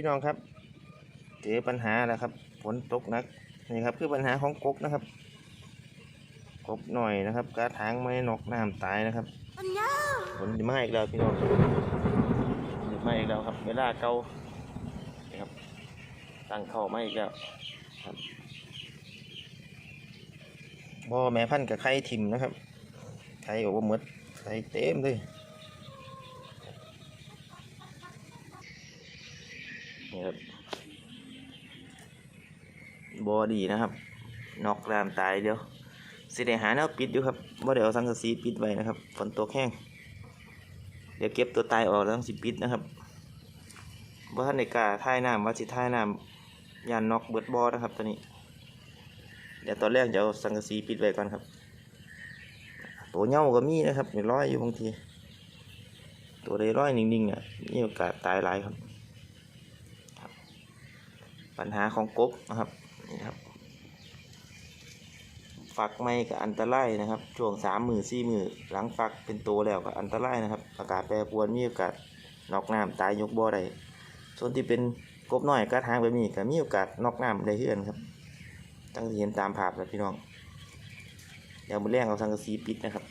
พี่น้องครับเจอปัญหาแล้วครับฝนตกหนักนี่ครับคือปัญหาของกบนะครับ กบหน่อยนะครับกระถางไม่นกน้ำตายนะครับฝนจะมาอีกแล้วพี่น้องฝนจะมาอีกแล้วครับเวลาเก่าครับตั้งเข้ามาอีกแล้วครับบ่อแม่พันธุ์กับไข่ทิมนะครับไข่ออกมาหมดไข่เต็มเลย นี่ครับบอดีนะครับนอกรามตายเดี๋ยวสิได้หาแนวปิดอยู่ครับบ่ได้เอาสังกะสีปิดไว้นะครับฝนตกแห้งเดี๋ยวเก็บตัวตายออกแล้วต้องสิปิดนะครับบ่ทันได้กาท่ายน้ำว่าสิท่ายน้ำยานนอกเบิดบอนะครับตัวนี้ เดี๋ยวตอนแรกจะเอาสังกะสีปิดไว้ก่อนครับตัวเหย้าก็มีนะครับมีร้อยอยู่บางที ตัวใดร้อยนิ่งๆอะมีโอกาสตายหลายครับ ปัญหาของกบนะครับนี่ครับฝักไม่กับอันตรายนะครับ ช่วงสามมือสี่มือหลังฝักเป็นตัวแล้วก็อันตรายนะครับ อากาศแปรปรวนมีโอกาสนอกน้ำตายยกบ่อได้ส่วนที่เป็นกบน้อยกระทางแบบนี้ก็มีโอกาสนอกน้ำได้เฮือนครับตั้งเห็นตามภาพแล้วพี่น้องเดี๋ยวมือแรงเอาสังกะสีปิดนะครับ